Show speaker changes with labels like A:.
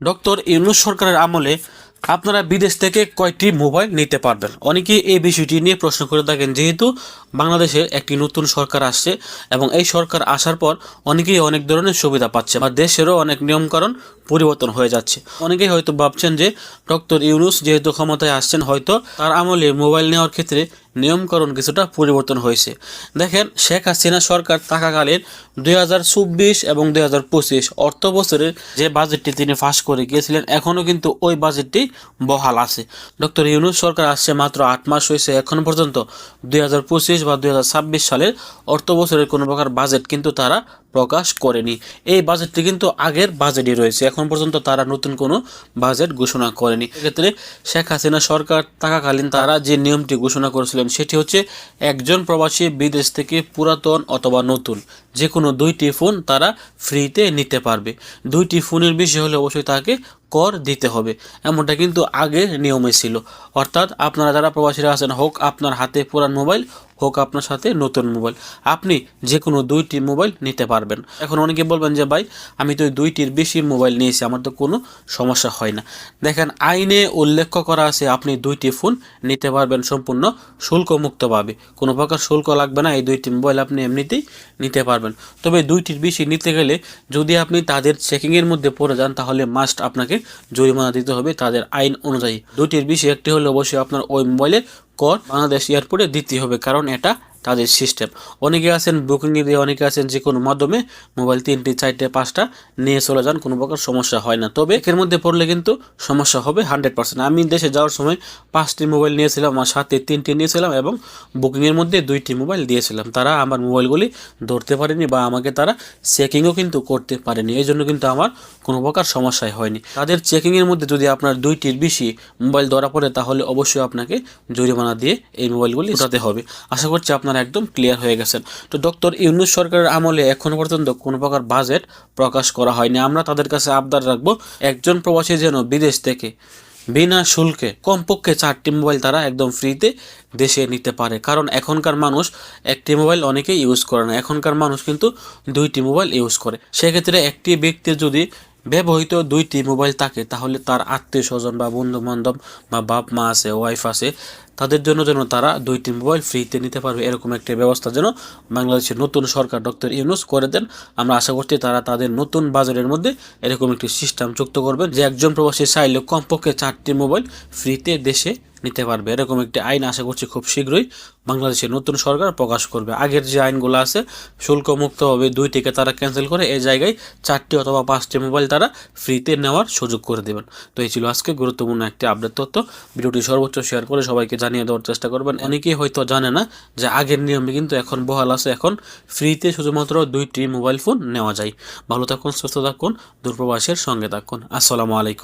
A: Doctor Yunus সরকারের আমলে আপনারা বিদেশ থেকে কয়টি মোবাইল নিতে পারবেন? অনেকেই এই বিষয়টি নিয়ে প্রশ্ন করে থাকেন, যেহেতু বাংলাদেশে একটি নতুন সরকার আসছে এবং এই সরকার আসার পর অনেকেই অনেক ধরনের সুবিধা পাচ্ছে বা দেশেরও অনেক নিয়মকানুন পরিবর্তন হয়ে যাচ্ছে। অনেকেই হয়তো ভাবছেন যে ডক্টর ইউনুস যেহেতু ক্ষমতায় আসছেন, হয়তো তার আমলে মোবাইল নেওয়ার ক্ষেত্রে নিয়মকরণ কিছুটা পরিবর্তন হয়েছে। দেখেন, শেখ হাসিনা সরকার থাকাকালীন দুই হাজার চব্বিশ এবং দুই হাজার পঁচিশ অর্থ বছরের যে বাজেটটি তিনি ফাঁস করে গিয়েছিলেন, এখনও কিন্তু ওই বাজেটটি বহাল আছে। ডক্টর ইউনুস সরকার আসছে মাত্র আট মাস হয়েছে, এখন পর্যন্ত দুই হাজার পঁচিশ বা দুই হাজার ছাব্বিশ সালের অর্থ বছরের কোনো প্রকার বাজেট কিন্তু তারা প্রকাশ করেনি। এই বাজেটটি কিন্তু আগের বাজেটই রয়েছে, এখন পর্যন্ত তারা নতুন কোনো বাজেট ঘোষণা করেনি। এক্ষেত্রে শেখ হাসিনা সরকার থাকাকালীন তারা যে নিয়মটি ঘোষণা করেছিলেন সেটি হচ্ছে একজন প্রবাসী বিদেশ থেকে পুরাতন অথবা নতুন। যে কোনো দুইটি ফোন তারা ফ্রিতে নিতে পারবে। দুইটি ফোনের বিষয় হলে অবশ্যই তাকে কর দিতে হবে। এমনটা কিন্তু আগের নিয়মে ছিল। অর্থাৎ আপনারা যারা প্রবাসীরা আছেন, হোক আপনার হাতে পুরান মোবাইল হোক আপনার সাথে নতুন মোবাইল। আপনি যে কোনো দুইটি মোবাইল নিতে পারবেন। এখন অনেকে বলবেন যে, ভাই, আমি তো দুইটির বেশি মোবাইল নিয়েছি, আমার তো কোনো সমস্যা হয় না। দেখেন, আইনে উল্লেখ করা আছে, আপনি দুইটি ফোন নিতে পারবেন সম্পূর্ণ শুল্কমুক্তভাবে। কোনো প্রকার শুল্ক লাগবে না, এই দুইটি মোবাইল আপনি এমনিতেই নিতে পারবেন। তবে দুইটির বেশি নিতে গেলে যদি আপনি তাদের চেকিংয়ের মধ্যে পড়ে যান, তাহলে মাস্ট আপনাকে জরিমানা দিতে হবে তাদের আইন অনুযায়ী। দুইটির বেশি একটি হলে অবশ্যই আপনার ওই মোবাইলের কর বাংলাদেশ এয়ারপোর্টে দিতে হবে কারণ এটা তাদের সিস্টেম। অনেকে আছেন বুকিংয়ে দিয়ে, অনেকে আছেন যে কোনো মাধ্যমে মোবাইল তিনটি, চারটে, পাঁচটা নিয়ে চলে যান, কোনো প্রকার সমস্যা হয় না। তবে এর মধ্যে পড়লে কিন্তু সমস্যা হবে হান্ড্রেড পার্সেন্ট আমি দেশে যাওয়ার সময় পাঁচটি মোবাইল নিয়েছিলাম আমার সাথে তিনটি নিয়েছিলাম এবং বুকিংয়ের মধ্যে দুইটি মোবাইল দিয়েছিলাম। তারা আমার মোবাইলগুলি ধরতে পারেনি বা আমাকে তারা চেকিংও কিন্তু করতে পারেনি। এই জন্য কিন্তু আমার কোনো প্রকার সমস্যাই হয়নি। তাদের চেকিংয়ের মধ্যে যদি আপনার দুইটির বেশি মোবাইল ধরা পড়ে, তাহলে অবশ্যই আপনাকে জরিমানা দিয়ে এই মোবাইলগুলি উঠাতে হবে। আশা করছি আপনারা একদম ক্লিয়ার হয়ে গেছেন। তো ডক্টর ইউনুস সরকারের আমলে এখনও পর্যন্ত কোনো প্রকার বাজেট প্রকাশ করা হয়নি। আমরা তাদের কাছে আবদার রাখব, একজন প্রবাসী যেন বিদেশ থেকে বিনা শুল্কে কমপক্ষে চারটি মোবাইল তারা একদম ফ্রিতে দেশে নিতে পারে। কারণ এখনকার মানুষ একটি মোবাইল অনেকেই ইউজ করে না। এখনকার মানুষ কিন্তু দুইটি মোবাইল ইউজ করে। সেক্ষেত্রে একটি ব্যক্তি যদি ব্যবহৃত দুইটি মোবাইল থাকে, তাহলে তার আত্মীয় স্বজন বা বন্ধু বান্ধব বা বাপ মা আছে ওয়াইফ আছে, তাদের জন্য যেন তারা দুইটি মোবাইল ফ্রিতে নিতে পারবে। এরকম একটি ব্যবস্থা যেন বাংলাদেশের নতুন সরকার ডক্টর ইউনুস করে দেন। আমরা আশা করছি তারা তাদের নতুন বাজারের মধ্যে এরকম একটি সিস্টেম যুক্ত করবেন যে একজন প্রবাসী চাইলে কমপক্ষে চারটি মোবাইল ফ্রিতে দেশে নিতে পারবে। এরকম একটি আইন আশা করছি খুব শীঘ্রই বাংলাদেশের নতুন সরকার প্রকাশ করবে। আগের যে আইনগুলো আছে শুল্কমুক্তভাবে দুইটিকে তারা ক্যান্সেল করে এই জায়গায় চারটি অথবা পাঁচটি মোবাইল তারা ফ্রিতে নেওয়ার সুযোগ করে দেবেন। তো এই ছিল আজকে গুরুত্বপূর্ণ একটি আপডেট তথ্য। ভিডিওটি সর্বোচ্চ শেয়ার করে সবাইকে জানিয়ে দেওয়ার চেষ্টা করবেন। অনেকেই হয়তো জানে না যে আগের নিয়মে কিন্তু এখন বহাল আছে। এখন ফ্রিতে শুধুমাত্র দুইটি মোবাইল ফোন নেওয়া যায়। ভালো থাকুন, সুস্থ থাকুন, দূরপ্রবাসের সঙ্গে থাকুন। আসসালামু আলাইকুম।